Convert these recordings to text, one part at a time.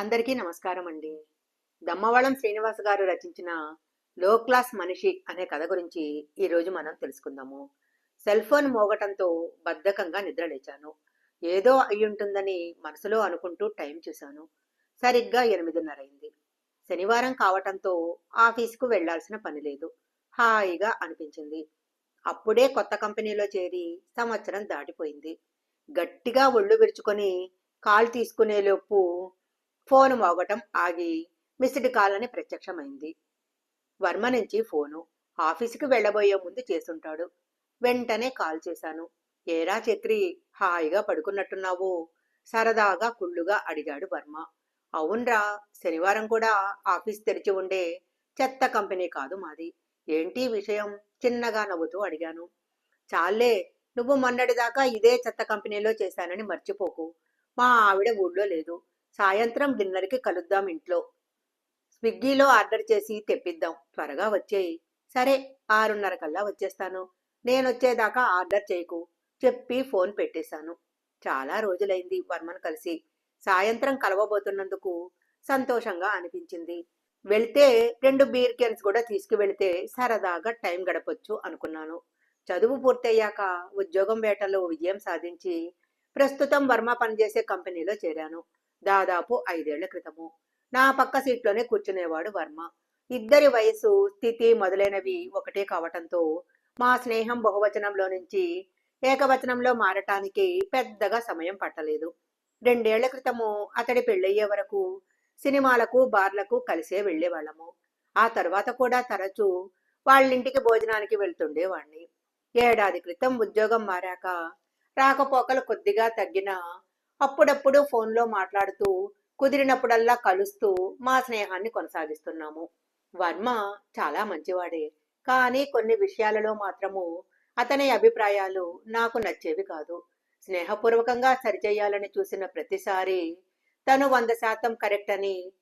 అందరికీ నమస్కారం అండి. దమ్మవళం శ్రీనివాస్ గారు రచించిన లో క్లాస్ మనిషి అనే కథ గురించి ఈరోజు మనం తెలుసుకుందాము. సెల్ ఫోన్ మోగటంతో బద్ధకంగా నిద్రలేచాను ఏదో అయ్యుంటుందని మనసులో అనుకుంటూ టైం చూశాను. సరిగ్గా ఎనిమిదిన్నర అయింది శనివారం కావటంతో ఆఫీస్కు వెళ్ళాల్సిన పని లేదు. హాయిగా అనిపించింది. అప్పుడే కొత్త కంపెనీలో చేరి సంవత్సరం దాటిపోయింది. గట్టిగా ఒళ్ళు విరుచుకొని కాల్ తీసుకునేలోపు ఫోను మోగటం ఆగి మిస్డ్ కాల్ అని ప్రత్యక్షమైంది. వర్మ నుంచి ఫోను ఆఫీసుకి వెళ్ళబోయే ముందు చేసుంటాడు వెంటనే కాల్ చేశాను. ఏరా చక్రి హాయిగా పడుకున్నట్టున్నావు? సరదాగా కుళ్ళుగా అడిగాడు వర్మ. అవునరా శనివారం కూడా ఆఫీస్ తెరిచి ఉండే చెత్త కంపెనీ కాదు మాది. ఏంటి విషయం? చిన్నగా నవ్వుతూ అడిగాను. చాలే నువ్వు మొన్నటిదాకా ఇదే చెత్త కంపెనీలో చేశానని మర్చిపోకు. మా ఆవిడ ఊళ్ళో లేదు. సాయంత్రం డిన్నర్కి కలుద్దాం ఇంట్లో. స్విగ్గీలో ఆర్డర్ చేసి తెప్పిద్దాం. త్వరగా వచ్చేయి. సరే ఆరున్నర కల్లా వచ్చేస్తాను. నేను వచ్చేదాకా ఆర్డర్ చేయకు. చెప్పి ఫోన్ పెట్టేశాను. చాలా రోజులైంది వర్మను కలిసి. సాయంత్రం కలవబోతున్నందుకు సంతోషంగా అనిపించింది. వెళ్తే రెండు బీర్ క్యాన్స్ కూడా తీసుకువెళితే సరదాగా టైం గడపొచ్చు అనుకున్నాను. చదువు పూర్తయ్యాక ఉద్యోగం వేటలో విజయం సాధించి ప్రస్తుతం వర్మ పనిచేసే కంపెనీలో చేరాను. దాదాపు ఐదేళ్ళ క్రితము. నా పక్క సీట్లోనే కూర్చునేవాడు వర్మ. ఇద్దరి వయసు స్థితి మొదలైనవి ఒకటే కావటంతో మా స్నేహం బహువచనంలో నుంచి ఏకవచనంలో మారటానికి పెద్దగా సమయం పట్టలేదు. రెండేళ్ళ క్రితము అతడి పెళ్ళయ్యే వరకు సినిమాలకు బార్లకు కలిసే వెళ్ళేవాళ్ళము ఆ తర్వాత కూడా తరచూ వాళ్ళింటికి భోజనానికి వెళ్తుండేవాణ్ణి. ఏడాది క్రితం ఉద్యోగం మారాక రాకపోకలు కొద్దిగా తగ్గినా అప్పుడప్పుడు ఫోన్లో మాట్లాడుతూ కుదిరినప్పుడల్లా కలుస్తూ మా స్నేహాన్ని కొనసాగిస్తున్నాము. వర్మ చాలా మంచివాడే. కానీ కొన్ని విషయాలలో మాత్రము అతని అభిప్రాయాలు నాకు నచ్చేవి కాదు. స్నేహపూర్వకంగా సరిచేయాలని చూసిన ప్రతిసారి తను వంద శాతం కరెక్ట్ అని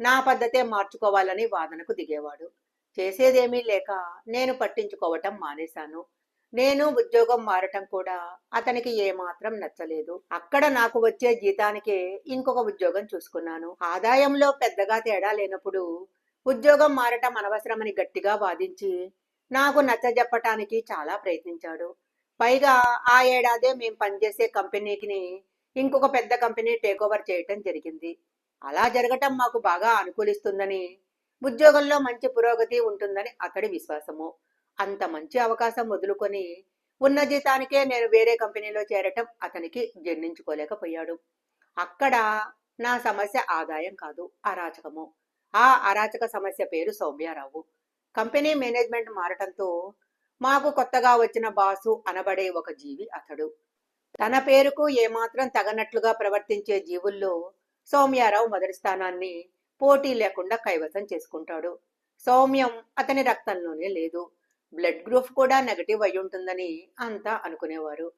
నా పద్ధతే మార్చుకోవాలని వాదనకు దిగేవాడు. చేసేదేమీ లేక నేను పట్టించుకోవటం మానేశాను. నేను ఉద్యోగం మారటం కూడా అతనికి ఏమాత్రం నచ్చలేదు. అక్కడ నాకు వచ్చే జీతానికే ఇంకొక ఉద్యోగం చూసుకున్నాను. ఆదాయంలో పెద్దగా తేడా లేనప్పుడు ఉద్యోగం మారటం అనవసరమని గట్టిగా వాదించి నాకు నచ్చజెప్పటానికి చాలా ప్రయత్నించాడు. పైగా ఆ ఏడాదే మేం పనిచేసే కంపెనీకి ఇంకొక పెద్ద కంపెనీ టేక్ ఓవర్ చేయటం జరిగింది. అలా జరగటం మాకు బాగా అనుకూలిస్తుందని ఉద్యోగంలో మంచి పురోగతి ఉంటుందని అతడి విశ్వాసము. అంత మంచి అవకాశం వదులుకొని ఉన్న జీతానికే నేను వేరే కంపెనీలో చేరటం అతనికి జీర్ణించుకోలేకపోయాడు. అక్కడ నా సమస్య ఆదాయం కాదు అరాచకము. ఆ అరాచక సమస్య పేరు సౌమ్యారావు. కంపెనీ మేనేజ్మెంట్ మారటంతో మాకు కొత్తగా వచ్చిన బాసు అనబడే ఒక జీవి అతడు. తన పేరుకు ఏమాత్రం తగనట్లుగా ప్రవర్తించే జీవుల్లో సౌమ్యారావు మొదటి స్థానాన్ని పోటీ లేకుండా కైవసం చేసుకుంటాడు. సౌమ్యం అతని రక్తంలోనే లేదు. బ్లడ్ గ్రూప్ కూడా నెగటివ్ అయి ఉంటుందని అంతా అనుకునేవారు.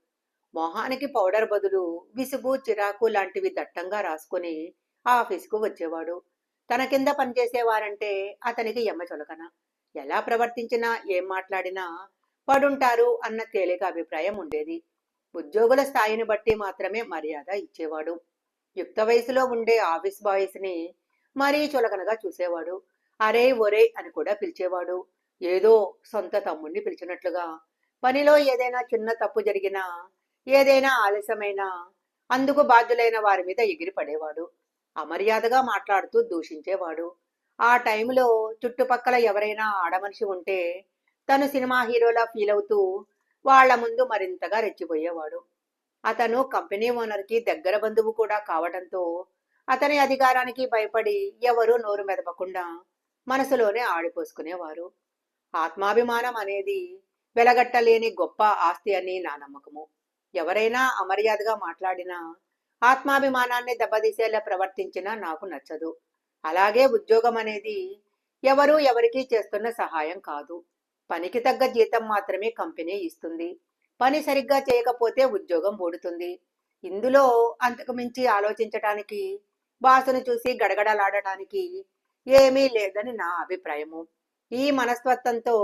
మొహానికి పౌడర్ బదులు విసుగు చిరాకు లాంటివి దట్టంగా రాసుకుని ఆఫీసుకు వచ్చేవాడు. తన కింద పనిచేసేవారంటే అతనికి ఎమ్మ చులకన. ఎలా ప్రవర్తించినా ఏం మాట్లాడినా పడుంటారు అన్న తేలిక అభిప్రాయం ఉండేది. ఉద్యోగుల స్థాయిని బట్టి మాత్రమే మర్యాద ఇచ్చేవాడు. యుక్త వయసులో ఉండే ఆఫీస్ బాయ్స్ని మరీ చులకనగా చూసేవాడు. అరే ఒరే అని కూడా పిలిచేవాడు. ఏదో సొంత తమ్ముణ్ణి పిలిచినట్లుగా. పనిలో ఏదైనా చిన్న తప్పు జరిగినా ఏదైనా ఆలస్యమైనా అందుకు బాధ్యులైన వారి మీద ఎగిరి పడేవాడు అమర్యాదగా మాట్లాడుతూ దూషించేవాడు. ఆ టైంలో చుట్టుపక్కల ఎవరైనా ఆడమనిషి ఉంటే తను సినిమా హీరోలా ఫీల్ అవుతూ వాళ్ళ ముందు మరింతగా రెచ్చిపోయేవాడు. అతను కంపెనీ ఓనర్కి దగ్గర బంధువు కూడా కావడంతో అతని అధికారానికి భయపడి ఎవరూ నోరు మెదపకుండా మనసులోనే ఆడిపోసుకునేవారు. ఆత్మాభిమానం అనేది వెలగట్టలేని గొప్ప ఆస్తి అని నా నమ్మకము. ఎవరైనా అమర్యాదగా మాట్లాడినా ఆత్మాభిమానాన్ని దెబ్బతీసేలా ప్రవర్తించినా నాకు నచ్చదు. అలాగే ఉద్యోగం అనేది ఎవరు ఎవరికి చేస్తున్న సహాయం కాదు. పనికి తగ్గ జీతం మాత్రమే కంపెనీ ఇస్తుంది. పని సరిగ్గా చేయకపోతే ఉద్యోగం ఓడుతుంది ఇందులో అంతకు మించి ఆలోచించటానికి బాసును చూసి గడగడలాడటానికి ఏమీ లేదని నా అభిప్రాయము. ఈ మనస్తత్వంతో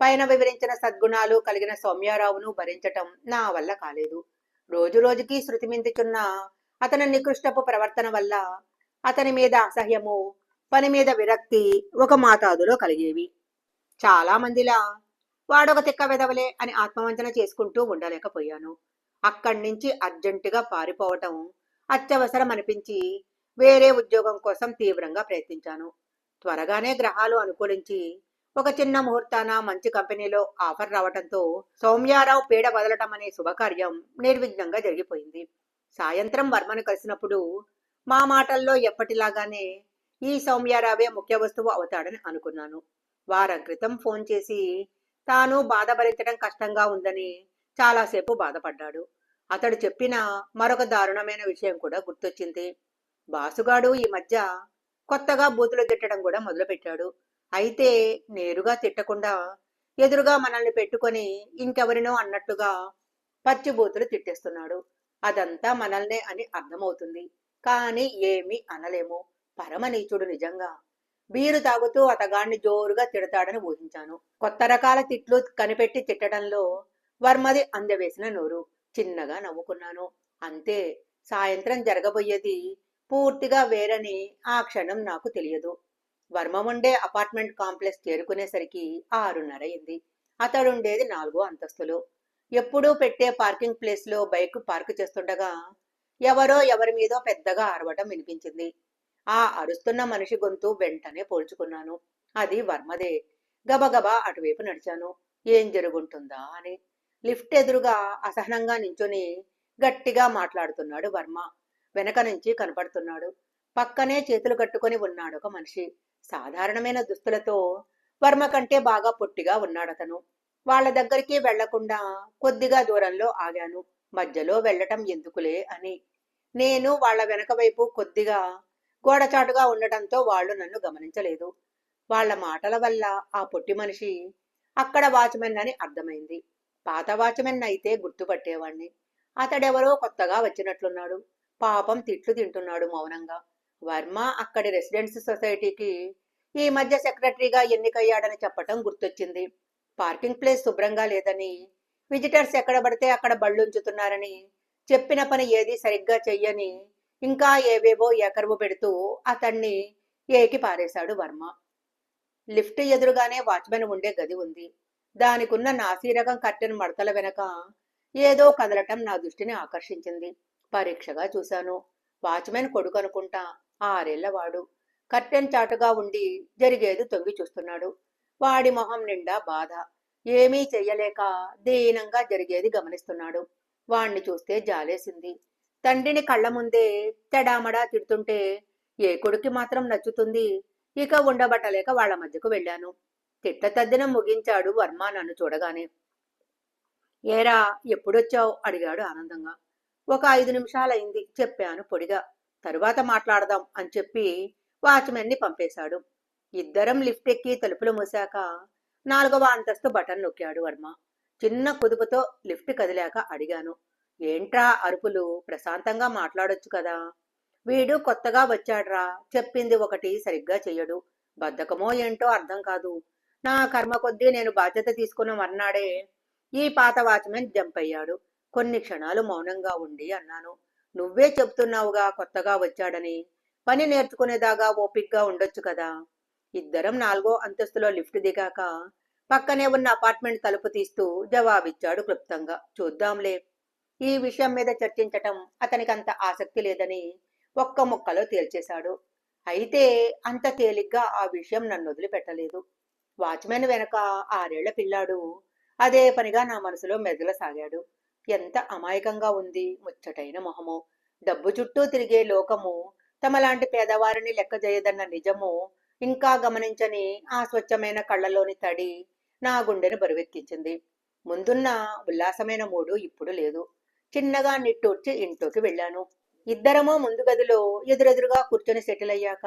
పైన వివరించిన సద్గుణాలు కలిగిన సౌమ్యారావును భరించటం నా వల్ల కాలేదు. రోజు రోజుకి శృతి మించుచున్న అతని నికృష్టపు ప్రవర్తన వల్ల అతని మీద అసహ్యము పని మీద విరక్తి ఒక మాతాదులో కలిగేవి. చాలా మందిలా వాడొక తిక్క వెదవలే అని ఆత్మవంచన చేసుకుంటూ ఉండలేకపోయాను. అక్కడి నుంచి అర్జెంటుగా పారిపోవటం అత్యవసరం అనిపించి వేరే ఉద్యోగం కోసం తీవ్రంగా ప్రయత్నించాను. త్వరగానే గ్రహాలు అనుకూలించి ఒక చిన్న ముహూర్తాన మంచి కంపెనీలో ఆఫర్ రావటంతో సౌమ్యారావు పీడ వదలటం అనే శుభకార్యం నిర్విఘ్నంగా జరిగిపోయింది. సాయంత్రం వర్మను కలిసినప్పుడు మా మాటల్లో ఎప్పటిలాగానే ఈ సౌమ్యారావే ముఖ్య వస్తువు అవుతాడని అనుకున్నాను. వారం క్రితం ఫోన్ చేసి తాను బాధ భరించడం కష్టంగా ఉందని చాలాసేపు బాధపడ్డాడు. అతడు చెప్పిన మరొక దారుణమైన విషయం కూడా గుర్తొచ్చింది. బాసుగాడు ఈ మధ్య కొత్తగా బూతులు తిట్టడం కూడా మొదలుపెట్టాడు. అయితే నేరుగా తిట్టకుండా ఎదురుగా మనల్ని పెట్టుకొని ఇంకెవరినో అన్నట్టుగా పచ్చి బూతులు తిట్టేస్తున్నాడు. అదంతా మనల్నే అని అర్థమవుతుంది. కానీ ఏమీ అనలేము. పరమ నీచుడు నిజంగా. బీరు తాగుతూ అతగాన్ని జోరుగా తిడతాడని ఊహించాను. కొత్త రకాల తిట్లు కనిపెట్టి తిట్టడంలో వర్మది అందవేసిన నోరు. చిన్నగా నవ్వుకున్నాను. అంతే. సాయంత్రం జరగబోయేది పూర్తిగా వేరని ఆ క్షణం నాకు తెలియదు. వర్మ ఉండే అపార్ట్మెంట్ కాంప్లెక్స్ చేరుకునేసరికి ఆరున్నర అయింది అతడుండేది నాలుగో అంతస్తులో. ఎప్పుడూ పెట్టే పార్కింగ్ ప్లేస్లో బైక్ పార్క్ చేస్తుండగా ఎవరో ఎవరి మీదో పెద్దగా అరవటం వినిపించింది. ఆ అరుస్తున్న మనిషి గొంతు వెంటనే పోల్చుకున్నాను. అది వర్మదే. గబగబా అటువైపు నడిచాను. ఏం జరుగుంటుందా అని. లిఫ్ట్ ఎదురుగా అసహనంగా నించుని గట్టిగా మాట్లాడుతున్నాడు వర్మ. వెనక నుంచి కనపడుతున్నాడు. పక్కనే చేతులు కట్టుకొని ఉన్నాడు ఒక మనిషి. సాధారణమైన దుస్తులతో వర్మ కంటే బాగా పొట్టిగా ఉన్నాడతను. వాళ్ళ దగ్గరికి వెళ్ళకుండా కొద్దిగా దూరంలో ఆగాను. మధ్యలో వెళ్ళటం ఎందుకులే అని. నేను వాళ్ళ వెనక వైపు కొద్దిగా గోడచాటుగా ఉండటంతో వాళ్ళు నన్ను గమనించలేదు. వాళ్ళ మాటల వల్ల ఆ పొట్టి మనిషి అక్కడ వాచ్మెన్ అని అర్థమైంది. పాత వాచ్మెన్ అయితే గుర్తుపట్టేవాణ్ణి. అతడెవరో కొత్తగా వచ్చినట్లున్నాడు. పాపం తిట్లు తింటున్నాడు మౌనంగా. వర్మ అక్కడి రెసిడెన్స్ సొసైటీకి ఈ మధ్య సెక్రటరీగా ఎన్నికయ్యాడని చెప్పటం గుర్తొచ్చింది. పార్కింగ్ ప్లేస్ శుభ్రంగా లేదని విజిటర్స్ ఎక్కడ పడితే అక్కడ బళ్ళుంచుతున్నారని చెప్పిన పని ఏది సరిగ్గా చెయ్యని ఇంకా ఏవేవో ఎకరువు పెడుతూ అతన్ని ఏకి పారేశాడు వర్మ. లిఫ్ట్ ఎదురుగానే వాచ్మెన్ ఉండే గది ఉంది. దానికున్న నాసీరకం కట్టెన్ మడతల వెనక ఏదో కదలటం నా దృష్టిని ఆకర్షించింది. పరీక్షగా చూశాను. వాచ్మెన్ కొడుకు అనుకుంటా ఆరేళ్ళవాడు కట్టెన్ చాటుగా ఉండి జరిగేది తొంగి చూస్తున్నాడు. వాడి మొహం నిండా బాధ. ఏమీ చెయ్యలేక దీనంగా జరిగేది గమనిస్తున్నాడు. వాణ్ణి చూస్తే జాలేసింది. తండ్రిని కళ్ళ ముందే తెడామడా తిడుతుంటే ఏ కొడుక్కి మాత్రం నచ్చుతుంది? ఇక ఉండబట్టలేక వాళ్ళ మధ్యకు వెళ్ళాను. తిట్టతద్దినం ముగించాడు వర్మ నన్ను చూడగానే. ఏరా ఎప్పుడొచ్చావు? అడిగాడు ఆనందంగా. ఒక ఐదు నిమిషాలైంది. చెప్పాను పొడిగా. తరువాత మాట్లాడదాం అని చెప్పి వాచ్మెన్ని పంపేశాడు. ఇద్దరం లిఫ్ట్ ఎక్కి తలుపులు మూసాక నాలుగవ అంతస్తు బటన్ నొక్కాడు వర్మ. చిన్న కుదుపుతో లిఫ్ట్ కదిలాక అడిగాను. ఏంట్రా అరుపులు? ప్రశాంతంగా మాట్లాడొచ్చు కదా. వీడు కొత్తగా వచ్చాడ్రా. చెప్పింది ఒకటి సరిగ్గా చెయ్యడు. బద్ధకమో ఏంటో అర్థం కాదు. నా కర్మ కొద్దీ నేను బాధ్యత తీసుకున్న మర్నాడే ఈ పాత వాచ్మెన్ జంప్ అయ్యాడు కొన్ని క్షణాలు మౌనంగా ఉండి అన్నాను. నువ్వే చెప్తున్నావుగా కొత్తగా వచ్చాడని. పని నేర్చుకునేదాగా ఓపిక్గా ఉండొచ్చు కదా. ఇద్దరం నాలుగో అంతస్తులో లిఫ్ట్ దిగాక పక్కనే ఉన్న అపార్ట్మెంట్ తలుపు తీస్తూ జవాబిచ్చాడు క్లుప్తంగా. చూద్దాంలే. ఈ విషయం మీద చర్చించటం అతనికి అంత ఆసక్తి లేదని ఒక్క ముక్కలో తేల్చేశాడు. అయితే అంత తేలిగ్గా ఆ విషయం నన్ను వదిలిపెట్టలేదు. వాచ్మెన్ వెనక ఆరేళ్ళ పిల్లాడు. అదే పనిగా నా మనసులో మెదలసాగాడు ఎంత అమాయకంగా ఉంది ముచ్చటైన మొహము. డబ్బు చుట్టూ తిరిగే లోకము తమలాంటి పేదవారిని లెక్క చేయదన్న నిజము ఇంకా గమనించని ఆ స్వచ్ఛమైన కళ్ళలోని తడి నా గుండెను బరువెక్కించింది. ముందున్న ఉల్లాసమైన మూడు ఇప్పుడు లేదు. చిన్నగా నిట్టూర్చి ఇంట్లోకి వెళ్ళాను. ఇద్దరమో ముందు గదిలో ఎదురెదురుగా కూర్చొని సెటిల్ అయ్యాక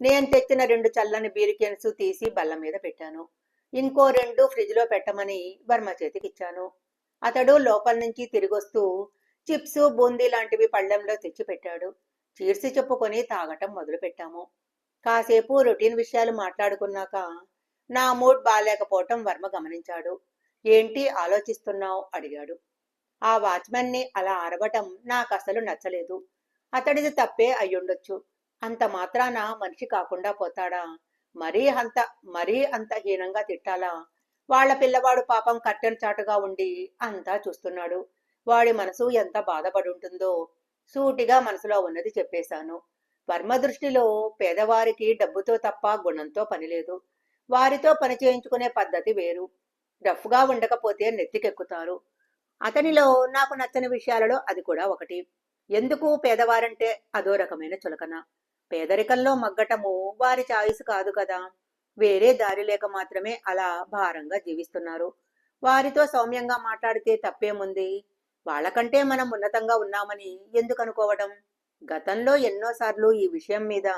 నేను తెచ్చిన రెండు చల్లని బీరికెన్స్ తీసి బల్ల మీద పెట్టాను. ఇంకో రెండు ఫ్రిడ్జ్లో పెట్టమని వర్మ చేతికిచ్చాను. అతడు లోపల నుంచి తిరిగొస్తూ చిప్స్ బూందీ లాంటివి పళ్ళెంలో తెచ్చిపెట్టాడు. చీర్సి చెప్పుకొని తాగటం మొదలుపెట్టాము. కాసేపు రొటీన్ విషయాలు మాట్లాడుకున్నాక నా మూడ్ బాగాలేకపోవటం వర్మ గమనించాడు. ఏంటి ఆలోచిస్తున్నావు? అడిగాడు. ఆ వాచ్మెన్ని అలా అరవటం నాకు అసలు నచ్చలేదు. అతడిది తప్పే అయ్యుండొచ్చు. అంత మాత్రాన మనిషి కాకుండా పోతాడా? మరీ అంత మరీ అంత హీనంగా తిట్టాలా? వాళ్ళ పిల్లవాడు పాపం కట్టెను చాటుగా ఉండి అంతా చూస్తున్నాడు. వాడి మనసు ఎంత బాధపడి ఉంటుందో సూటిగా మనసులో ఉన్నది చెప్పేశాను. వర్మ దృష్టిలో పేదవారికి డబ్బుతో తప్ప గుణంతో పనిలేదు వారితో పని చేయించుకునే పద్ధతి వేరు. డఫ్గా ఉండకపోతే నెత్తికెక్కుతారు. అతనిలో నాకు నచ్చని విషయాలలో అది కూడా ఒకటి. ఎందుకు పేదవారంటే అదో రకమైన చులకన. పేదరికంలో మగ్గటము వారి చాయిస్ కాదు కదా. వేరే దారి లేక మాత్రమే అలా భారంగా జీవిస్తున్నారు. వారితో సౌమ్యంగా మాట్లాడితే తప్పేముంది? వాళ్ళకంటే మనం ఉన్నతంగా ఉన్నామని ఎందుకు అనుకోవడం గతంలో ఎన్నోసార్లు ఈ విషయం మీద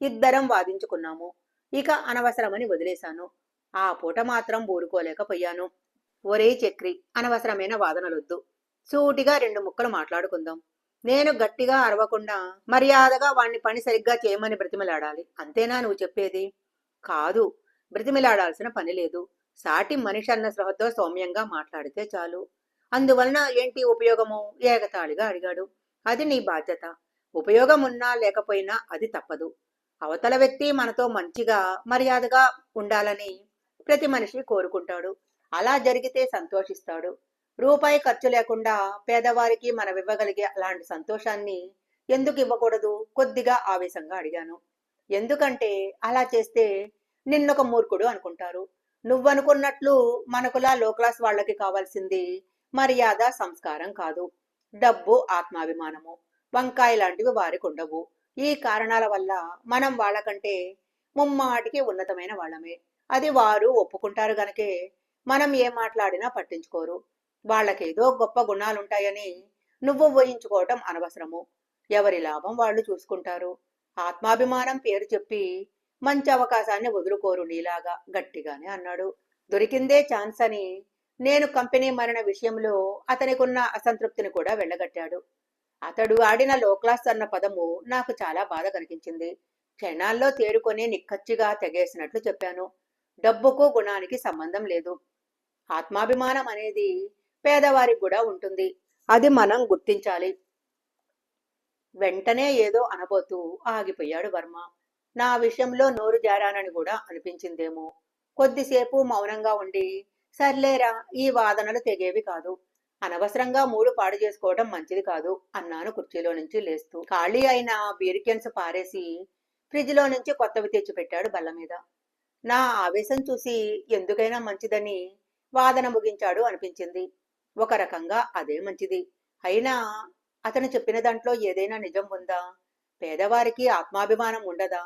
ఇద్దరం వాదించుకున్నాము. ఇక అనవసరమని వదిలేశాను. ఆ పూట మాత్రం ఊరుకోలేకపోయాను. ఒరే చక్రి అనవసరమైన వాదనలొద్దు. సూటిగా రెండు ముక్కలు మాట్లాడుకుందాం. నేను గట్టిగా అరవకుండా మర్యాదగా వాణ్ణి పని సరిగ్గా చేయమని బ్రతిమలాడాలి. అంతేనా నువ్వు చెప్పేది? కాదు. బ్రతిమిలాడాల్సిన పని లేదు. సాటి మనిషి అన్న స్పృహతో సౌమ్యంగా మాట్లాడితే చాలు. అందువలన ఏంటి ఉపయోగము? ఏగతాళిగా అడిగాడు. అది నీ బాధ్యత. ఉపయోగం ఉన్నా లేకపోయినా అది తప్పదు. అవతల వ్యక్తి మనతో మంచిగా మర్యాదగా ఉండాలని ప్రతి మనిషి కోరుకుంటాడు. అలా జరిగితే సంతోషిస్తాడు. రూపాయి ఖర్చు లేకుండా పేదవారికి మనం ఇవ్వగలిగే అలాంటి సంతోషాన్ని ఎందుకు ఇవ్వకూడదు? కొద్దిగా ఆవేశంగా అడిగాను. ఎందుకంటే అలా చేస్తే నిన్నొక మూర్ఖుడు అనుకుంటారు. నువ్వనుకున్నట్లు మనకులా లో క్లాస్ వాళ్ళకి కావాల్సింది మర్యాద సంస్కారం కాదు. డబ్బు ఆత్మాభిమానము. వంకాయ లాంటివి వారికి ఉండవు. ఈ కారణాల వల్ల మనం వాళ్ళకంటే ముమ్మాటికి ఉన్నతమైన వాళ్ళమే. అది వారు ఒప్పుకుంటారు గనకే మనం ఏం మాట్లాడినా పట్టించుకోరు. వాళ్ళకేదో గొప్ప గుణాలుంటాయని నువ్వు ఊహించుకోవటం అనవసరము. ఎవరి లాభం వాళ్ళు చూసుకుంటారు. ఆత్మాభిమానం పేరు చెప్పి మంచి అవకాశాన్ని వదులుకోరు నీలాగా గట్టిగానే అన్నాడు. దొరికిందే ఛాన్స్ అని నేను కంపెనీ మరణ విషయంలో అతనికున్న అసంతృప్తిని కూడా వెళ్ళగట్టాడు. అతడు ఆడిన లో క్లాస్ అన్న పదము నాకు చాలా బాధ కనిపించింది క్షణాల్లో తేరుకొని నిక్కచ్చిగా తెగేసినట్లు చెప్పాను. డబ్బుకు గుణానికి సంబంధం లేదు. ఆత్మాభిమానం అనేది పేదవారికి కూడా ఉంటుంది. అది మనం గుర్తించాలి. వెంటనే ఏదో అనబోతూ ఆగిపోయాడు వర్మ. నా విషయంలో నోరు జారానని కూడా అనిపించిందేమో. కొద్దిసేపు మౌనంగా ఉండి సర్లేరా ఈ వాదనలు తెగేవి కాదు. అనవసరంగా మూడు పాడు చేసుకోవడం మంచిది కాదు అన్నాను కుర్చీలో నుంచి లేస్తూ. ఖాళీ అయిన బీరికెన్స్ పారేసి ఫ్రిడ్జ్లో నుంచి కొత్తవి తెచ్చిపెట్టాడు బల్ల మీద నా ఆవేశం చూసి ఎందుకైనా మంచిదని వాదన ముగించాడు అనిపించింది. ఒక రకంగా అదే మంచిది. అయినా అతను చెప్పిన దాంట్లో ఏదైనా నిజం ఉందా? పేదవారికి ఆత్మాభిమానం ఉండదా?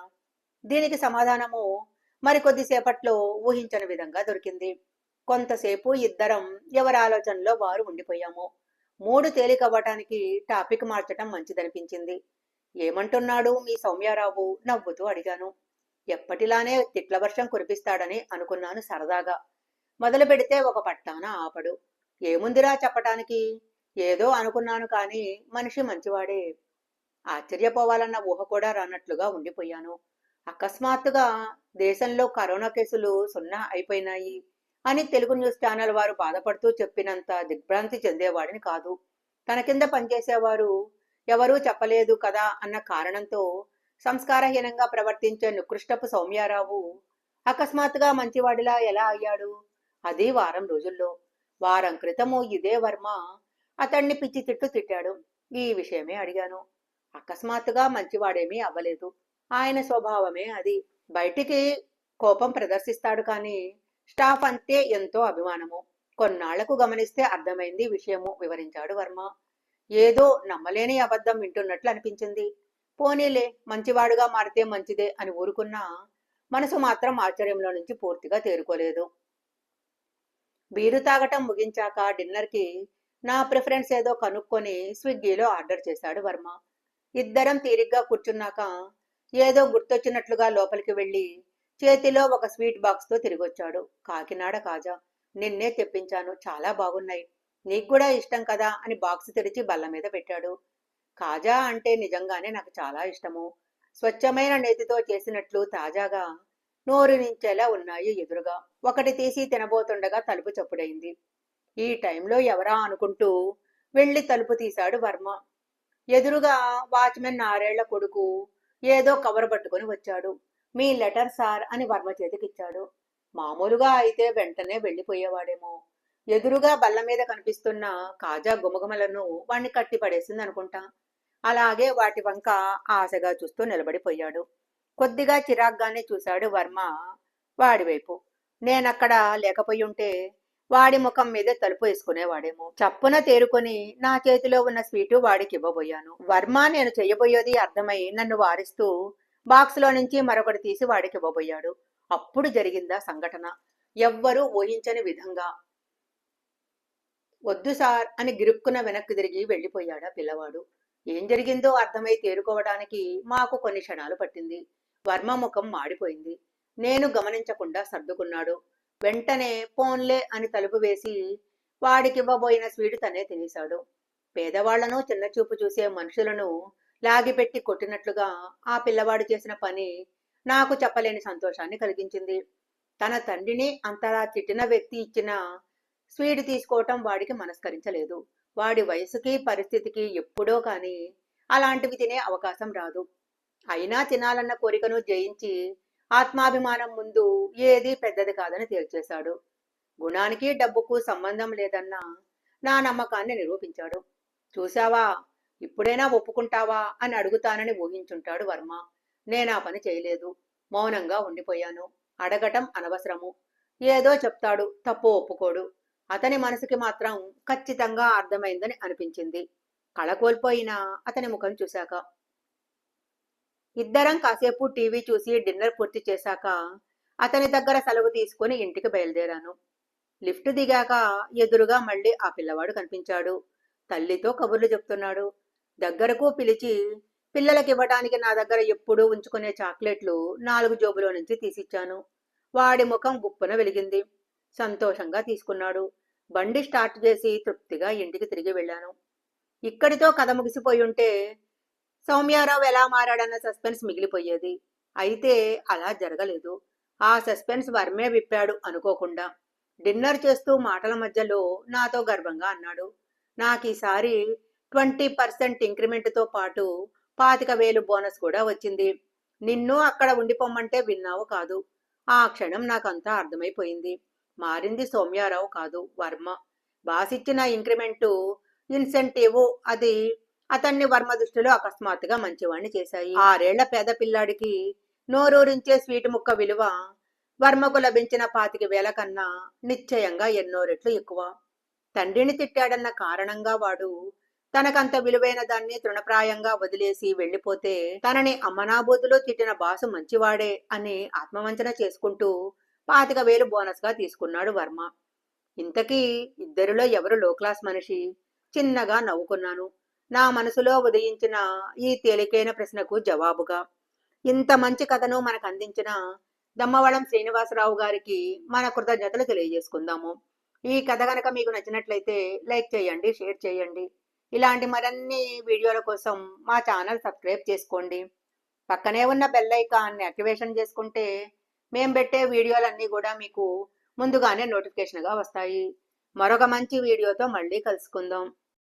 దీనికి సమాధానము మరికొద్దిసేపట్లో ఊహించని విధంగా దొరికింది. కొంతసేపు ఇద్దరం ఎవరి ఆలోచనలో వారు ఉండిపోయాము. మూడు తేలికవ్వటానికి టాపిక్ మార్చటం మంచిదనిపించింది. ఏమంటున్నాడు మీ సౌమ్యారావు? నవ్వుతూ అడిగాను. ఎప్పటిలానే తిట్ల వర్షం కురిపిస్తాడని అనుకున్నాను సరదాగా. మొదలు పెడితే ఒక పట్టాన ఆపడు. ఏముందిరా చెప్పటానికి? ఏదో అనుకున్నాను కానీ మనిషి మంచివాడే. ఆశ్చర్యపోవాలన్న ఊహ కూడా రానట్లుగా ఉండిపోయాను. అకస్మాత్తుగా దేశంలో కరోనా కేసులు సున్నా అయిపోయినాయి అని తెలుగు న్యూస్ ఛానల్ వారు బాధపడుతూ చెప్పినంత దిగ్భ్రాంతి చెందేవాడిని కాదు. తన కింద పనిచేసేవారు ఎవరూ చెప్పలేదు కదా అన్న కారణంతో సంస్కారహీనంగా ప్రవర్తించే నికృష్టపు సౌమ్యారావు అకస్మాత్తుగా మంచివాడిలా ఎలా అయ్యాడు? అది వారం రోజుల్లో. వారం క్రితము ఇదే వర్మ అతన్ని పిచ్చి తిట్టు తిట్టాడు. ఈ విషయమే అడిగాను. అకస్మాత్తుగా మంచివాడేమీ అవ్వలేదు. ఆయన స్వభావమే అది. బయటికి కోపం ప్రదర్శిస్తాడు కానీ స్టాఫ్ అంతే ఎంతో అభిమానము. కొన్నాళ్ళకు గమనిస్తే అర్థమైంది విషయము వివరించాడు వర్మ. ఏదో నమ్మలేని అబద్ధం వింటున్నట్లు అనిపించింది. పోనీలే మంచివాడుగా మారితే మంచిదే అని ఊరుకున్నా మనసు మాత్రం ఆశ్చర్యంలో నుంచి పూర్తిగా తేరుకోలేదు. బీరు తాగటం ముగించాక డిన్నర్కి నా ప్రిఫరెన్స్ ఏదో కనుక్కొని స్విగ్గీలో ఆర్డర్ చేశాడు వర్మ. ఇద్దరం తీరిగ్గా కూర్చున్నాక ఏదో గుర్తొచ్చినట్లుగా లోపలికి వెళ్ళి చేతిలో ఒక స్వీట్ బాక్స్తో తిరిగొచ్చాడు. కాకినాడ కాజా నిన్నే తెప్పించాను. చాలా బాగున్నాయి. నీకు కూడా ఇష్టం కదా అని బాక్స్ తెరిచి బల్ల మీద పెట్టాడు. కాజా అంటే నిజంగానే నాకు చాలా ఇష్టము. స్వచ్ఛమైన నేతితో చేసినట్లు తాజాగా నోరు నించేలా ఉన్నాయి ఎదురుగా. ఒకటి తీసి తినబోతుండగా తలుపు చప్పుడైంది. ఈ టైంలో ఎవరా అనుకుంటూ వెళ్ళి తలుపు తీశాడు వర్మ. ఎదురుగా వాచ్మెన్ ఆరేళ్ళ కొడుకు ఏదో కవర్ పట్టుకొని వచ్చాడు. మీ లెటర్ సార్ అని వర్మ చేతికిచ్చాడు. మామూలుగా అయితే వెంటనే వెళ్ళిపోయేవాడేమో. ఎదురుగా బల్ల మీద కనిపిస్తున్న కాజా గుమగుమలను వాణ్ణి కట్టి పడేసింది అనుకుంటా అలాగే వాటి వంక ఆశగా చూస్తూ నిలబడిపోయాడు. కొద్దిగా చిరాగ్గానే చూశాడు వర్మ వాడివైపు. నేనక్కడ లేకపోయి ఉంటే వాడి ముఖం మీద తలుపు వేసుకునేవాడేమో. చప్పున తేరుకొని నా చేతిలో ఉన్న స్వీటు వాడికి ఇవ్వబోయాను. వర్మ నేను చెయ్యబోయేది అర్థమై నన్ను వారిస్తూ బాక్స్లో నుంచి మరొకటి తీసి వాడికి ఇవ్వబోయాడు. అప్పుడు జరిగిందా సంఘటన? ఎవ్వరూ ఊహించని విధంగా. వద్దు సార్ అని గిరుక్కున వెనక్కి తిరిగి వెళ్ళిపోయాడా పిల్లవాడు. ఏం జరిగిందో అర్థమై తేరుకోవడానికి మాకు కొన్ని క్షణాలు పట్టింది. వర్మ ముఖం మాడిపోయింది. నేను గమనించకుండా సర్దుకున్నాడు. వెంటనే పోన్లే అని తలుపు వేసి వాడికివ్వబోయిన స్వీటు తనే తినేశాడు. పేదవాళ్ళను చిన్నచూపు చూసే మనుషులను లాగిపెట్టి కొట్టినట్లుగా ఆ పిల్లవాడు చేసిన పని నాకు చెప్పలేని సంతోషాన్ని కలిగించింది. తన తండ్రిని అంతలా తిట్టిన వ్యక్తి ఇచ్చిన స్వీట్ తీసుకోవటం వాడికి మనస్కరించలేదు. వాడి వయసుకి పరిస్థితికి ఎప్పుడో కాని అలాంటివి తినే అవకాశం రాదు. అయినా తినాలన్న కోరికను జయించి ఆత్మాభిమానం ముందు ఏది పెద్దది కాదని తేల్చేశాడు. గుణానికి డబ్బుకు సంబంధం లేదన్న నా నమ్మకాన్ని నిరూపించాడు. చూశావా? ఇప్పుడైనా ఒప్పుకుంటావా? అని అడుగుతానని ఊహించుంటాడు వర్మ. నేనా పని చేయలేదు. మౌనంగా ఉండిపోయాను. అడగటం అనవసరము. ఏదో చెప్తాడు. తప్పు ఒప్పుకోడు. అతని మనసుకి మాత్రం ఖచ్చితంగా అర్థమైందని అనిపించింది. కళ కోల్పోయినా అతని ముఖం చూశాక ఇద్దరం కాసేపు టీవీ చూసి డిన్నర్ పూర్తి చేశాక అతని దగ్గర సెలవు తీసుకుని ఇంటికి బయలుదేరాను. లిఫ్ట్ దిగాక ఎదురుగా మళ్ళీ ఆ పిల్లవాడు కనిపించాడు. తల్లితో కబుర్లు చెప్తున్నాడు. దగ్గరకు పిలిచి పిల్లలకి ఇవ్వడానికి నా దగ్గర ఎప్పుడూ ఉంచుకునే చాక్లెట్లు నాలుగు జోబులో నుంచి తీసిచ్చాను. వాడి ముఖం గుప్పున వెలిగింది. సంతోషంగా తీసుకున్నాడు. బండి స్టార్ట్ చేసి తృప్తిగా ఇంటికి తిరిగి వెళ్ళాను. ఇక్కడితో కథ ముగిసిపోయి ఉంటే సౌమ్యారావు ఎలా మారాడన్న సస్పెన్స్ మిగిలిపోయేది? అయితే అలా జరగలేదు. ఆ సస్పెన్స్ వర్మే విప్పాడు అనుకోకుండా. డిన్నర్ చేస్తూ మాటల మధ్యలో నాతో గర్వంగా అన్నాడు. నాకు ఈసారి ట్వంటీ పర్సెంట్ ఇంక్రిమెంట్తో పాటు పాతిక వేలు బోనస్ కూడా వచ్చింది. నిన్ను అక్కడ ఉండిపోమ్మంటే విన్నావు కాదు. ఆ క్షణం నాకంతా అర్థమైపోయింది. మారింది సౌమ్యారావు కాదు వర్మ. బాసిచ్చిన ఇంక్రిమెంటు ఇన్సెంటివ్ అది అతన్ని వర్మ దృష్టిలో అకస్మాత్తుగా మంచివాణ్ణి చేశాయి. ఆరేళ్ళ పేద పిల్లాడికి నోరూరించే స్వీట్ ముక్క విలువ వర్మకు లభించిన పాతిక వేల కన్నా నిశ్చయంగా ఎన్నో రెట్లు ఎక్కువ. తండ్రిని తిట్టాడన్న కారణంగా వాడు తనకంత విలువైన దాన్ని తృణప్రాయంగా వదిలేసి వెళ్ళిపోతే తనని అమ్మనాబూతులో తిట్టిన బాసు మంచివాడే అని ఆత్మవంచన చేసుకుంటూ పాతిక వేలు బోనస్గా తీసుకున్నాడు వర్మ. ఇంతకీ ఇద్దరిలో ఎవరు లో క్లాస్ మనిషి? చిన్నగా నవ్వుకున్నాను. నా మనసులో ఉదయించిన ఈ తేలికైన ప్రశ్నకు జవాబుగా ఇంత మంచి కథను మనకు అందించిన దమ్మవళం శ్రీనివాసరావు గారికి మన కృతజ్ఞతలు తెలియజేసుకుందాము. ఈ కథ కనుక మీకు నచ్చినట్లయితే లైక్ చేయండి షేర్ చేయండి. ఇలాంటి మరిన్ని వీడియోల కోసం మా ఛానల్ సబ్స్క్రైబ్ చేసుకోండి. పక్కనే ఉన్న బెల్ ఐకాన్ని యాక్టివేషన్ చేసుకుంటే మేము పెట్టే వీడియోలన్నీ కూడా మీకు ముందుగానే నోటిఫికేషన్గా వస్తాయి. మరొక మంచి వీడియోతో మళ్ళీ కలుసుకుందాం.